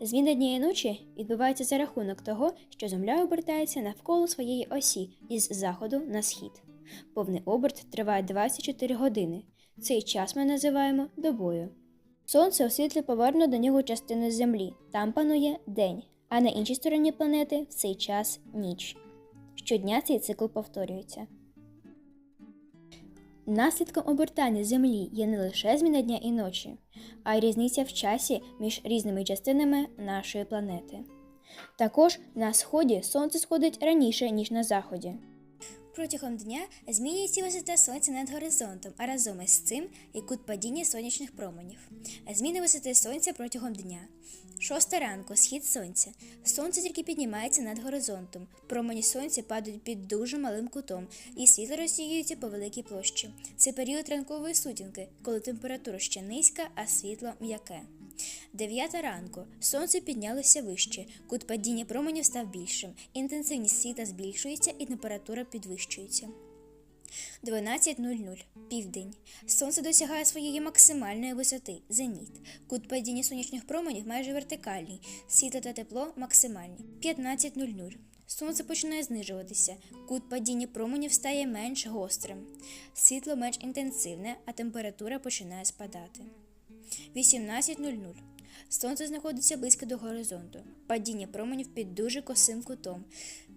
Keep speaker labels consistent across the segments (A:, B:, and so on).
A: Зміна дня і ночі відбувається за рахунок того, що Земля обертається навколо своєї осі із заходу на схід. Повний оберт триває 24 години. Цей час ми називаємо добою. Сонце освітлює поверну до нього частину Землі. Там панує день, а на іншій стороні планети в цей час ніч. Щодня цей цикл повторюється. Наслідком обертання Землі є не лише зміна дня і ночі, а й різниця в часі між різними частинами нашої планети. Також на сході сонце сходить раніше, ніж на заході. Протягом дня змінюється висота сонця над горизонтом, а разом із цим і кут падіння сонячних променів. Зміни висоти сонця протягом дня. Шоста ранку схід сонця. Сонце тільки піднімається над горизонтом. Промені сонця падають під дуже малим кутом, і світло розсіюється по великій площі. Це період ранкової сутінки, коли температура ще низька, а світло м'яке. Дев'ята ранку. Сонце піднялося вище, кут падіння променів став більшим, інтенсивність світла збільшується і температура підвищується. 12.00. Південь. Сонце досягає своєї максимальної висоти зеніт. Кут падіння сонячних променів майже вертикальний, світло та тепло максимальні. 15.00. Сонце починає знижуватися. Кут падіння променів стає менш гострим. Світло менш інтенсивне, а температура починає спадати. 18.00. Сонце знаходиться близько до горизонту. Падіння променів під дуже косим кутом.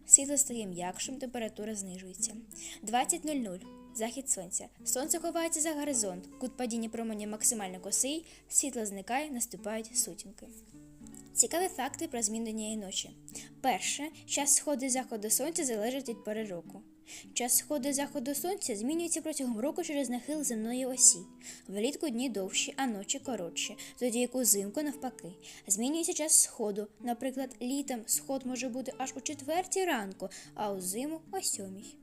A: Світло стає м'якшим, температура знижується. 20.00. Захід сонця. Сонце ховається за горизонт. Кут падіння променя максимально косий, світло зникає, наступають сутінки. Цікаві факти про зміну дня і ночі. Перше, час сходу і заходу сонця залежить від пори року. Час сходу заходу сонця змінюється протягом року через нахил земної осі. Влітку дні довші, а ночі коротші, тоді як узимку навпаки. Змінюється час сходу. Наприклад, літом сход може бути аж у четвертій ранку, а у зиму о сьомій.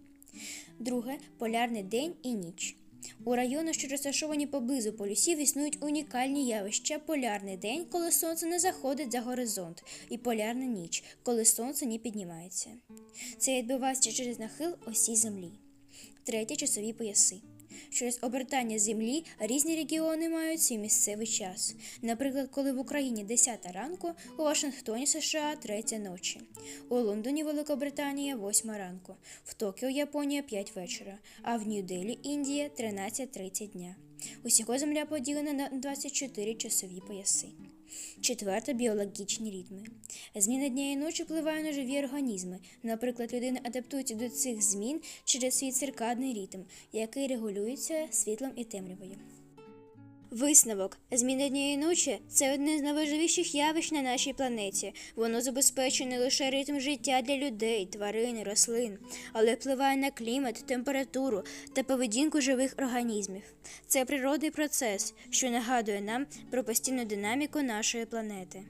A: Друге полярний день і ніч. У районах, що розташовані поблизу полюсів, існують унікальні явища полярний день, коли сонце не заходить за горизонт, і полярна ніч, коли сонце не піднімається. Це відбувається через нахил осі землі. Третє часові пояси. Через обертання землі різні регіони мають свій місцевий час. Наприклад, коли в Україні 10 ранку, у Вашингтоні США 3 ночі, у Лондоні Великобританія 8 ранку, в Токіо Японія 5 вечора, а в Нью-Делі Індія 13.30 дня. Усього земля поділена на 24 часові пояси. Четверте біологічні ритми. Зміна дня і ночі впливає на живі організми. Наприклад, людина адаптується до цих змін через свій циркадний ритм, який регулюється світлом і темрявою. Висновок зміни дня ночі це одне з найважливіших явищ на нашій планеті. Воно забезпечує не лише ритм життя для людей, тварин, рослин, але впливає на клімат, температуру та поведінку живих організмів. Це природний процес, що нагадує нам про постійну динаміку нашої планети.